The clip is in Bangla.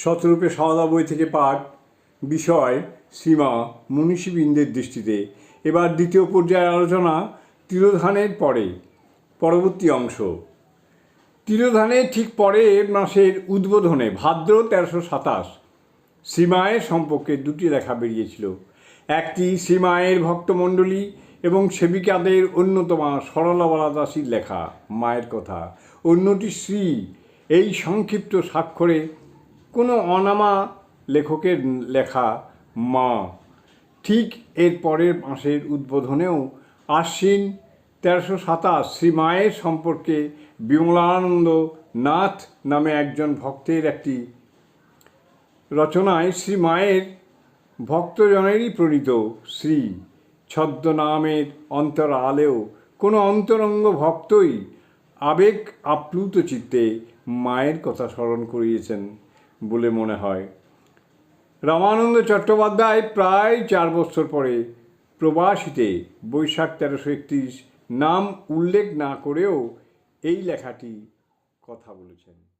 শতরূপে সাদা বই থেকে পাঠ, বিষয়, সীমা, মনীষীবৃন্দের দৃষ্টিতে। এবার দ্বিতীয় পর্যায়ের আলোচনা তিরোধানের পরে, পরবর্তী অংশ। তিরোধানের ঠিক পরের মাসের উদ্বোধনে ভাদ্র তেরোশো সাতাশ শ্রীমায়ের সম্পর্কে দুটি লেখা বেরিয়েছিল। একটি শ্রীমায়ের ভক্তমণ্ডলী এবং সেবিকাদের অন্যতমা সরলাবালা দাসীর লেখা, মায়ের কথা। অন্যটি শ্রী, এই সংক্ষিপ্ত স্বাক্ষরে কোনো অনামা লেখকের লেখা মা। ঠিক এর পরের মাসের উদ্বোধনেও আশ্বিন তেরোশো সাতাশ শ্রী মায়ের সম্পর্কে বিমলানন্দ নাথ নামে একজন ভক্তের একটি রচনায় শ্রী মায়ের ভক্তজনেরই প্রণীত শ্রী ছদ্মনামের অন্তরালেও কোনো অন্তরঙ্গ ভক্তই আবেগ আপ্লুত চিত্তে মায়ের কথা স্মরণ করিয়েছেন। বলে মনে হয়। রামানন্দ চট্টোপাধ্যায় প্রায় চার বছর পরে প্রবাসীতে বৈশাখ তেরোশো একত্রিশ নাম উল্লেখ না করেও এই লেখাটি কথা বলেছেন।